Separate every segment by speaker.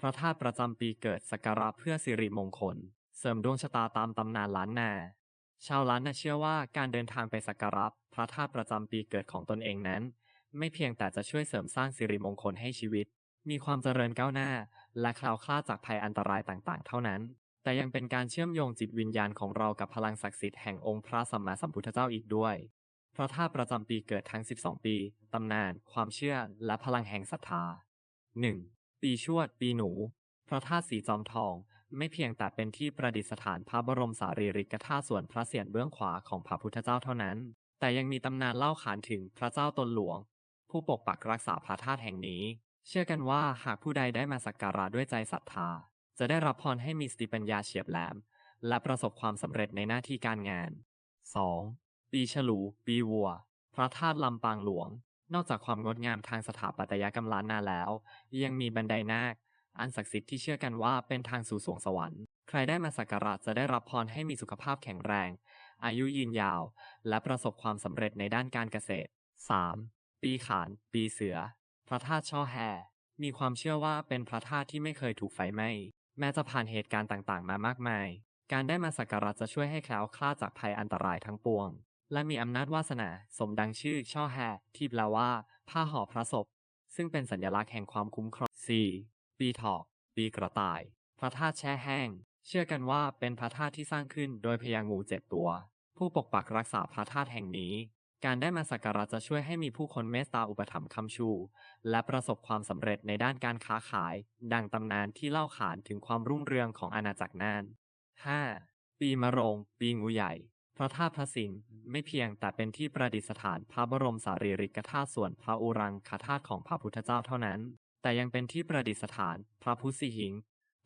Speaker 1: พระธาตุประจำปีเกิดสักการะเพื่อสิริมงคล เสริมดวงชะตาตามตำนานล้านนา ชาวล้านนาเชื่อว่าการเดินทางไปสักการะพระธาตุประจำปีเกิดของตนเองนั้น ไม่เพียงแต่จะช่วยเสริมสร้างสิริมงคลให้ชีวิต มีความเจริญก้าวหน้า และคลาวคลาดจากภัยอันตรายต่างๆ เท่านั้น แต่ยังเป็นการเชื่อมโยงจิตวิญญาณของเรากับพลังศักดิ์สิทธิ์แห่งองค์พระสัมมาสัมพุทธเจ้าอีกด้วย พระธาตุประจำปีเกิดทั้ง 12 ปี ตำนาน ความเชื่อ และพลังแห่งศรัทธา 1. ปีชวด ปีหนู พระธาตุสีจอมทอง ไม่เพียงแต่เป็นที่ประดิษฐานพระบรมสารีริกธาตุส่วนพระเศียรเบื้องขวาของพระพุทธเจ้าเท่านั้น แต่ยังมีตำนานเล่าขานถึงพระเจ้าตนหลวง ผู้ปกปักรักษาพระธาตุแห่งนี้ เชื่อกันว่าหากผู้ใดได้มาสักการะด้วยใจศรัทธา จะได้รับพรให้มีสติปัญญาเฉียบแหลม และประสบความสำเร็จในหน้าที่การงาน 2. ปีฉลู ปีวัว พระธาตุลำปางหลวง นอกจากความงดงามทางสถาปัตยกรรมล้านนาแล้ว ยังมีบันไดนาค อันศักดิ์สิทธิ์ที่เชื่อกันว่าเป็นทางสู่สวงสวรรค์ ใครได้มาสักการะจะได้รับพรให้มีสุขภาพแข็งแรง อายุยืนยาว และประสบความสำเร็จในด้านการเกษตร 3. ปีขาน ปีเสือ พระธาตุช่อแฮ มีความเชื่อว่าเป็นพระธาตุที่ไม่เคยถูกไฟไหม้ แม้จะผ่านเหตุการณ์ต่างๆ มามากมาย การได้มาสักการะจะช่วยให้แคล้วคลาดจากภัยอันตรายทั้งปวง และมีอำนาจวาสนาสมดังชื่อช่อแฮที่แปลว่า ผ้าห่อพระศพ ซึ่งเป็นสัญลักษณ์แห่งความคุ้มครอง 4. ปีถอกปีกระต่าย พระธาตุแช่แห้ง เชื่อกันว่าเป็นพระธาตุที่สร้างขึ้นโดยพญางูเจ็ดตัว ผู้ปกปักรักษาพระธาตุแห่งนี้ การได้มาสักการะจะช่วยให้มีผู้คนเมตตาอุปถัมภ์คำชู และประสบความสำเร็จในด้านการค้าขาย ดังตำนานที่เล่าขานถึงความรุ่งเรืองของอาณาจักรน่าน 5. ปีมะโรง ปีงูใหญ่ พระธาตุพระสิงห์ไม่เพียงแต่เป็นที่ประดิษฐานพระบรมสารีริกธาตุส่วนพระอุรังคธาตุของพระพุทธเจ้าเท่านั้น แต่ยังเป็นที่ประดิษฐานพระพุทธสิหิง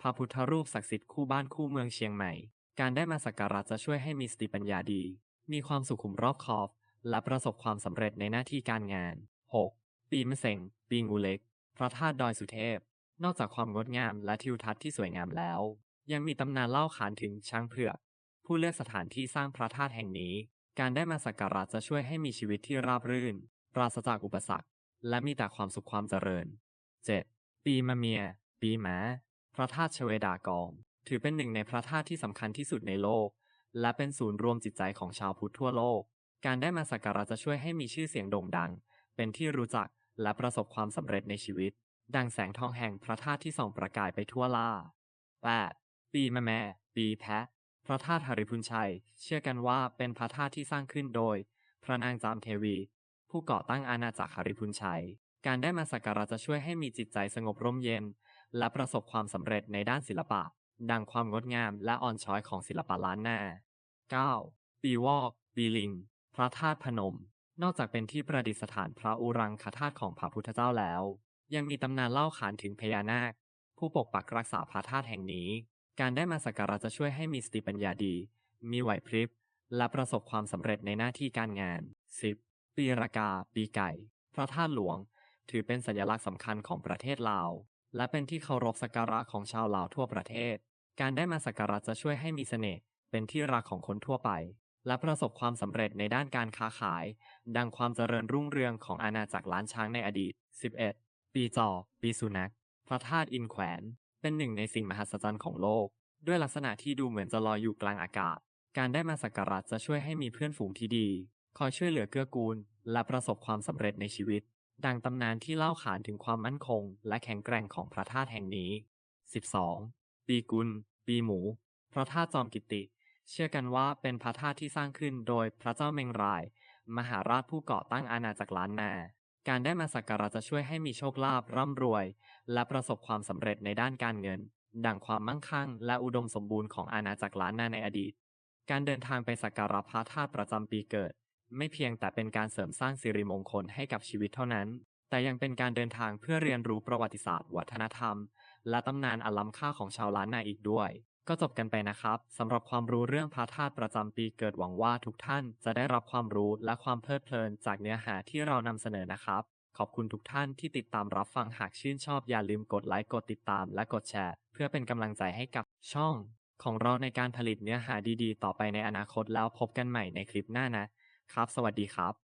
Speaker 1: พระพุทธรูปศักดิ์สิทธิ์คู่บ้านคู่เมืองเชียงใหม่ การได้มาสักการะจะช่วยให้มีสติปัญญาดี มีความสุขุมรอบคอบ และประสบความสำเร็จในหน้าที่การงาน 6. ปีมะเส็งปีงูเล็ก พระธาตุดอยสุเทพ นอกจากความงดงามและทิวทัศน์ที่สวยงามแล้ว ยังมีตำนานเล่าขานถึงช้างเผือก ผู้เลือกสถานที่สร้างพระธาตุแห่งนี้ การได้มาสักการะจะช่วยให้มีชีวิตที่ราบรื่น ปราศจากอุปสรรค และมีแต่ความสุขความเจริญ 7. ปีมะเมีย ปีหมาพระธาตุชเวดากอง ถือเป็นหนึ่งในพระธาตุที่สำคัญที่สุดในโลก และเป็นศูนย์รวมจิตใจของชาวพุทธทั่วโลก การได้มาสักการะจะช่วยให้มีชื่อเสียงโด่งดัง เป็นที่รู้จักและประสบความสำเร็จในชีวิต ดังแสงทองแห่งพระธาตุที่ส่องประกายไปทั่วล่า 8. ปีมะแม่ ปีแพะพ ระธาตุหริพุนชัย เชื่อกันว่าเป็นพระธาตุที่สร้างขึ้นโดย พระนางจามเทวี ผู้ก่อตั้งอาณาจักรหริพุนชัย การได้มาสักการะจะช่วยให้มีจิตใจสงบร่มเย็น และประสบความสำเร็จในด้านศิลปะ ดังความงดงามและอ่อนช้อยของศิลปะล้านนา 9. ปีวอกปีลิง พระธาตุพนม นอกจากเป็นที่ประดิษฐานพระอุรังคธาตุของพระพุทธเจ้าแล้ว ยังมีตำนานเล่าขานถึงพญานาค ผู้ปกปักรักษาพระธาตุแห่งนี้ การได้มาสักการะจะช่วยให้มีสติปัญญาดี มีไหวพริบ และประสบความสำเร็จในหน้าที่การงาน 10. ปีรากา ปีไก่ พระธาตุหลวง ถือเป็นสัญลักษณ์สำคัญของประเทศลาว และเป็นที่เคารพสักการะของชาวลาวทั่วประเทศ การได้มาสักการะจะช่วยให้มีเสน่ห์ เป็นที่รักของคนทั่วไป และประสบความสำเร็จในด้านการค้าขาย ดังความเจริญรุ่งเรืองของอาณาจักรล้านช้างในอดีต 11. ปีจอกปีสุนัข พระธาตุอินแขวน เป็นหนึ่งในสิ่งมหัศจรรย์ของโลก ด้วยลักษณะที่ดูเหมือนจะลอยอยู่กลางอากาศ การได้มาสักการะจะช่วยให้มีเพื่อนฝูงที่ดี คอยช่วยเหลือเกื้อกูล และประสบความสำเร็จในชีวิต ดังตำนานที่เล่าขานถึงความมั่นคง และแข็งแกร่งของพระธาตุแห่งนี้ 12. ปีกุล ปีหมู พระธาตุจอมกิตติเชื่อกันว่าเป็นพระธาตุที่สร้างขึ้นโดยพระเจ้าเมงราย มหาราชผู้ก่อตั้งอาณาจักรล้านนา การได้มาสักการะจะช่วยให้มีโชคลาภร่ำรวย และประสบความสำเร็จในด้านการเงิน ดังความมั่งคั่ง และอุดมสมบูรณ์ของอาณาจักรล้านนาในอดีต การเดินทางไปสักการะพระธาตุประจำปีเกิด ไม่เพียงแต่เป็นการเสริมสร้างสิริมงคลให้กับชีวิตเท่านั้น แต่ยังเป็นการเดินทางเพื่อเรียนรู้ประวัติศาสตร์ วัฒนธรรม และตำนานอันล้ำค่าของชาวล้านนาอีกด้วย ก็จบกันไปนะครับสำหรับความรู้เรื่องพระธาตุประจำปีเกิดหวังว่าทุกท่านจะได้รับความรู้และความเพลิดเพลินจากเนื้อหาที่เรานำเสนอนะครับ ขอบคุณทุกท่านที่ติดตามรับฟังหากชื่นชอบอย่าลืมกดไลค์กดติดตามและกดแชร์ เพื่อเป็นกำลังใจให้กับช่อง ของเราในการผลิตเนื้อหาดีๆ ต่อไปในอนาคตแล้วพบกันใหม่ในคลิปหน้านะครับ สวัสดีครับ